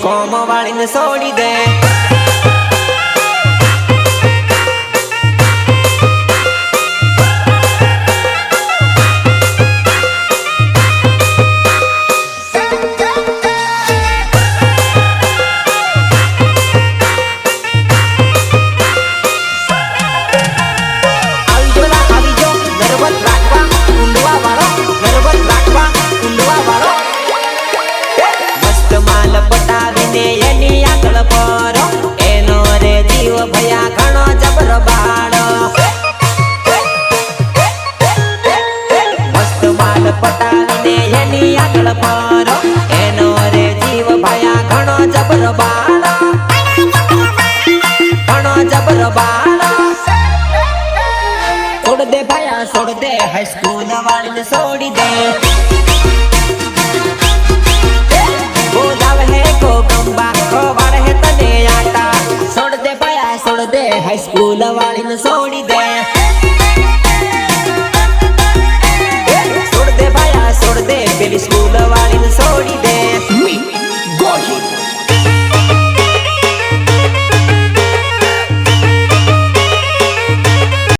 કોમ વાળીને છોડી દે પટાવીને એની આગળ પર એનો રે જીવ ભયા, ઘણો જબર બાળ. ઘણો જબર બાળ. છોડ દે ભાયા છોડ દે હાઈસ્કૂલ વાળીને છોડી દે. બોલાવે હે કો ગંબા ખોવાડ હે તને આટા. છોડ દે ભાયા છોડ દે હાઈસ્કૂલ વાળીને છોડી દે.